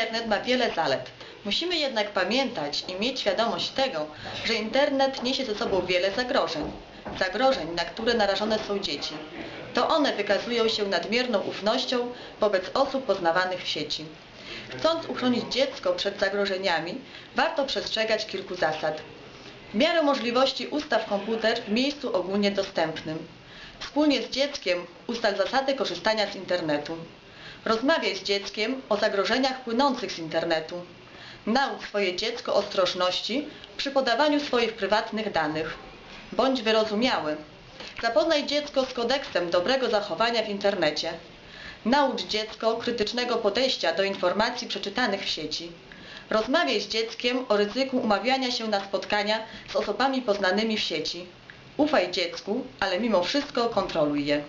Internet ma wiele zalet. Musimy jednak pamiętać i mieć świadomość tego, że internet niesie ze sobą wiele zagrożeń. Zagrożeń, na które narażone są dzieci. To one wykazują się nadmierną ufnością wobec osób poznawanych w sieci. Chcąc uchronić dziecko przed zagrożeniami, warto przestrzegać kilku zasad. W miarę możliwości ustaw komputer w miejscu ogólnie dostępnym. Wspólnie z dzieckiem ustal zasady korzystania z internetu. Rozmawiaj z dzieckiem o zagrożeniach płynących z internetu. Naucz swoje dziecko ostrożności przy podawaniu swoich prywatnych danych. Bądź wyrozumiały. Zapoznaj dziecko z kodeksem dobrego zachowania w internecie. Naucz dziecko krytycznego podejścia do informacji przeczytanych w sieci. Rozmawiaj z dzieckiem o ryzyku umawiania się na spotkania z osobami poznanymi w sieci. Ufaj dziecku, ale mimo wszystko kontroluj je.